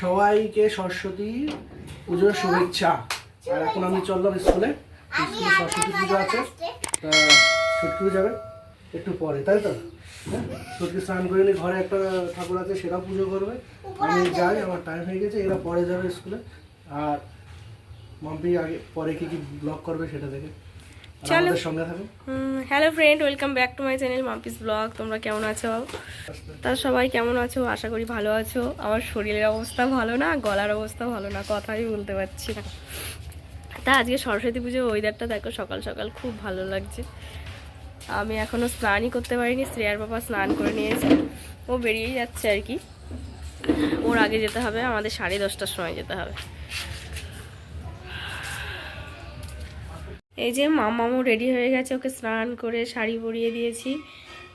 সবাইকে সরস্বতী পুজোর শুভেচ্ছা। আর এখন আমি চললাম স্কুলে স্কুলে সরস্বতী পুজো আছে তা ছুটকিও যাবে একটু পরে তাই তো? হ্যাঁ ছুটকি স্নান করে নিয়ে ঘরে একটা ঠাকুর আছে সেটাও পুজো করবে। আমি যাই আমার টাইম হয়ে গেছে এরা পরে যাবে স্কুলে। আর মাম্পি আগে পরে কি কি ব্লগ করবে সেটা দেখে। চলো। সঙ্গে থাকুন hello friend welcome back to my channel Mampi's blog তোমরা কেমন আছো? তা সবাই কেমন আছো? আশা করি ভালো আছো। আমার শরীরের অবস্থা ভালো না, গলার অবস্থা ভালো না, কথাই বলতে পারছি না। তা আজকে সরস্বতী পুজোর ওয়েদারটা দেখো, সকাল সকাল খুব ভালো লাগছে। আমি এখনও স্নানই করতে পারিনি, শ্রেয়ার বাবা স্নান করে নিয়েছে। ও বেরিয়েই যাচ্ছে আর কি। ওর আগে যেতে হবে, আমাদের সাড়ে দশটার সময় যেতে হবে। এই যে মামামও রেডি হয়ে গেছে, ওকে স্নান করে শাড়ি পরিয়ে দিয়েছি।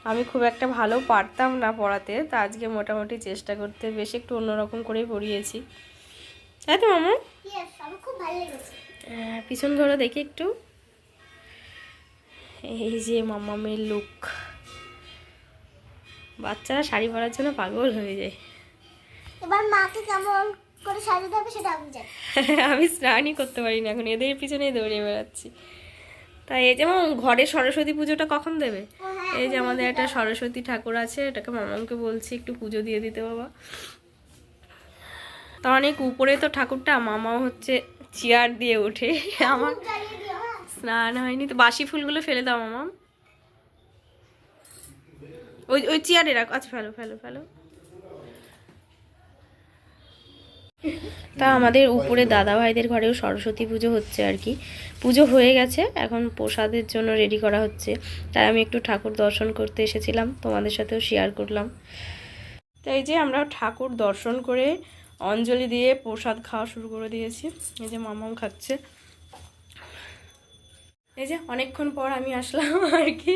আমি খুব একটা ভালো পারতাম না পড়াতে তা আজকে মোটামুটি চেষ্টা করতে বেশ একটু অন্যরকম করেই পড়িয়েছি। তাই তো মামা? আহ, পিছন ঘরে দেখি একটু। এই যে মামামের লুক বাচ্চারা শাড়ি পরার জন্য পাগল হয়ে যায়। এবার মাকে কেমন করে সাজাতে হবে সেটা আমি জানি। আমি স্নানই করতে পারি না এখন এদের পিছনেই দৌড়িয়ে বেড়াচ্ছি। তাই এই যেমন ঘরে সরস্বতী পুজোটা কখন দেবে? এই যে আমাদের একটা সরস্বতী ঠাকুর আছে এটাকে মামাকে বলছি একটু পুজো দিয়ে দিতে বাবা। তা অনেক উপরে তো ঠাকুরটা মামাও হচ্ছে চেয়ার দিয়ে ওঠে। আমার হ্যাঁ। স্নান হয়নি তো বাসি ফুলগুলো ফেলে দাও মামা ওই ওই চেয়ারে রাখো আচ্ছা ফেলো ফেলো ফেলো। তা আমাদের উপরে দাদা ভাইদের ঘরেও সরস্বতী পুজো হচ্ছে আর কি। পুজো হয়ে গেছে, এখন প্রসাদের জন্য রেডি করা হচ্ছে। তাই আমি একটু ঠাকুর দর্শন করতে এসেছিলাম, তোমাদের সাথেও শেয়ার করলাম। তাই যে আমরা ঠাকুর দর্শন করে অঞ্জলি দিয়ে প্রসাদ খাওয়া শুরু করে দিয়েছি। এই যে মামাও খাচ্ছে। এই যে অনেকক্ষণ পর আমি আসলাম আর কি।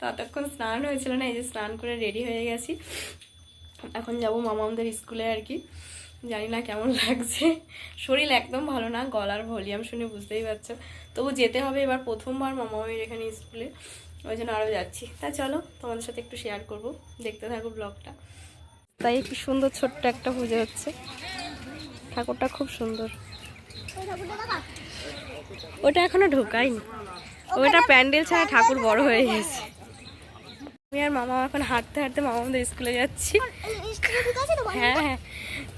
ততক্ষণ স্নান হয়েছিল না, এই যে স্নান করে রেডি হয়ে গেছি। এখন যাব মামামদের স্কুলে আর কি। জানি না কেমন লাগছে। শরীর একদম ভালো না, গলার ভলিউম শুনে বুঝতেই পারছ। তবু যেতে হবে এবার প্রথমবার মামামের এখানে স্কুলে, ওই জন্য আরও যাচ্ছি। তা চলো, তোমাদের সাথে একটু শেয়ার করব, দেখতে থাকো ব্লগটা তাই একটু সুন্দর ছোট্ট একটা পুজো হচ্ছে। ঠাকুরটা খুব সুন্দর। ওটা এখনও ঢোকায়নি। ওটা প্যান্ডেল ছাড়া ঠাকুর বড় হয়ে গেছে। আমি আর মামা এখন হাঁটতে হাঁটতে স্কুলে যাচ্ছি। স্কুলে বাড়ি? হ্যাঁ হ্যাঁ।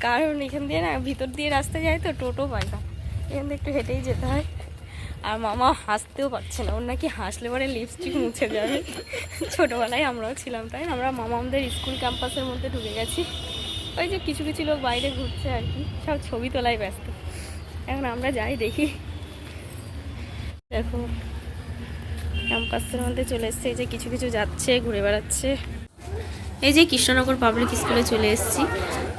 কারণ এখান দিয়ে না ভিতর দিয়ে রাস্তা যায় তো টোটো পায় না। এখান দিয়ে একটু হেঁটেই যেতে হয়। আর মামা হাসতেও পারছে না। ওর নাকি হাসলে পরে লিপস্টিক মুছে যাবে। ছোটোবেলায় আমরাও ছিলাম তাই? আমরা মামা আমাদের স্কুল ক্যাম্পাসের মধ্যে ঢুকে গেছি। ওই যে কিছু কিছু লোক বাইরে ঘুরছে আর কি। সব ছবি তোলায় ব্যস্ত। এখন আমরা যাই দেখি। দেখো। ক্যাম্পাসের মধ্যে চলে এসছে। এই যে কিছু কিছু যাচ্ছে, ঘুরে বেড়াচ্ছে। এই যে কৃষ্ণনগর পাবলিক স্কুলে চলে এসেছি।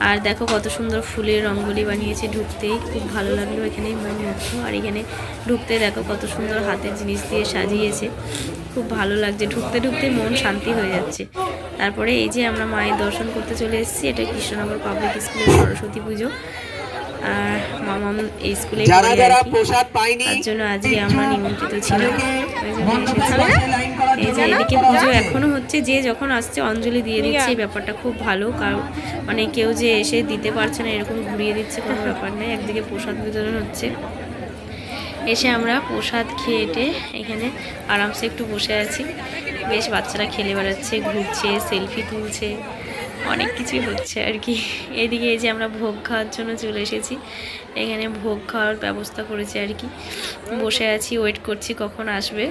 আর দেখো কত সুন্দর ফুলের রঙ্গোলি বানিয়েছে ঢুকতেই। খুব ভালো লাগল এখানেই মন মুগ্ধ। আর এখানে ঢুকতে দেখো কত সুন্দর হাতের জিনিস দিয়ে সাজিয়েছে। খুব ভালো লাগছে। ঢুকতে ঢুকতে মন শান্তি হয়ে যাচ্ছে। তারপরে এই যে আমরা মায়ের দর্শন করতে চলে এসেছি। এটা কৃষ্ণনগর পাবলিক স্কুলের সরস্বতী পুজো। মামাম এই স্কুলে যারা যারা প্রসাদ পায়নি তার জন্য আজকে আমরা নিমন্ত্রিত ছিলাম। এসেছিলাম। এই যে এদিকে পুজো এখনও হচ্ছে যে যখন আসছে অঞ্জলি দিয়ে দিচ্ছে এই ব্যাপারটা খুব ভালো কারণ মানে কেউ যে এসে দিতে পারছে না এরকম ঘুরিয়ে দিচ্ছে কোনো ব্যাপার নেই একদিকে প্রসাদ বিতরণ হচ্ছে। এসে আমরা প্রসাদ খেয়েটে এখানে আরামসে একটু বসে আছি। বেশ বাচ্চারা খেলে বেড়াচ্ছে ঘুরছে সেলফি তুলছে। অনেক কিছুই হচ্ছে আর কি। এদিকে এই যে আমরা ভোগ খাওয়ার জন্য চলে এসেছি। এখানে ভোগ খাওয়ার ব্যবস্থা করেছি আর কি। বসে আছি ওয়েট করছি কখন আসবে।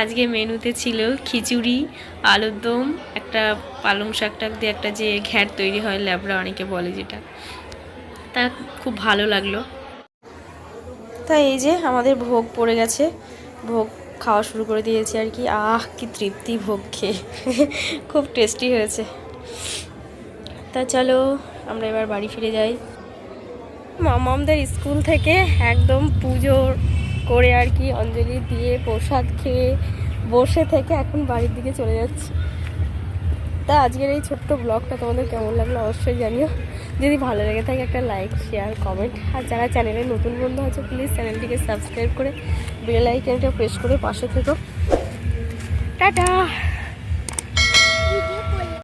আজকে মেনুতে ছিল খিচুড়ি, আলুর দম, একটা পালং শাক টাক দিয়ে একটা যে ঘ্যাট তৈরি হয় ল্যাবড়া অনেকে বলে যেটা। তা খুব ভালো লাগল। তাই এই যে আমাদের ভোগ পড়ে গেছে। ভোগ খাওয়া শুরু করে দিয়েছি আর কি। আহ, কি তৃপ্তি ভোগ খেয়ে খুব টেস্টি হয়েছে। তা চলো, আমরা এবার বাড়ি ফিরে যাই। মামামদের স্কুল থেকে একদম পুজো করে আর কি অঞ্জলি দিয়ে প্রসাদ খেয়ে বসে থেকে এখন বাড়ির দিকে চলে যাচ্ছি। তা আজকের এই ছোট্ট ব্লগটা তোমাদের কেমন লাগল অবশ্যই জানিও। যদি ভালো লেগে থাকে একটা লাইক শেয়ার কমেন্ট আর যারা চ্যানেলে নতুন বন্ধু আছে প্লিজ চ্যানেলটিকে সাবস্ক্রাইব করে বেল আইকনটা প্রেস করে পাশে থেকো। টাটা!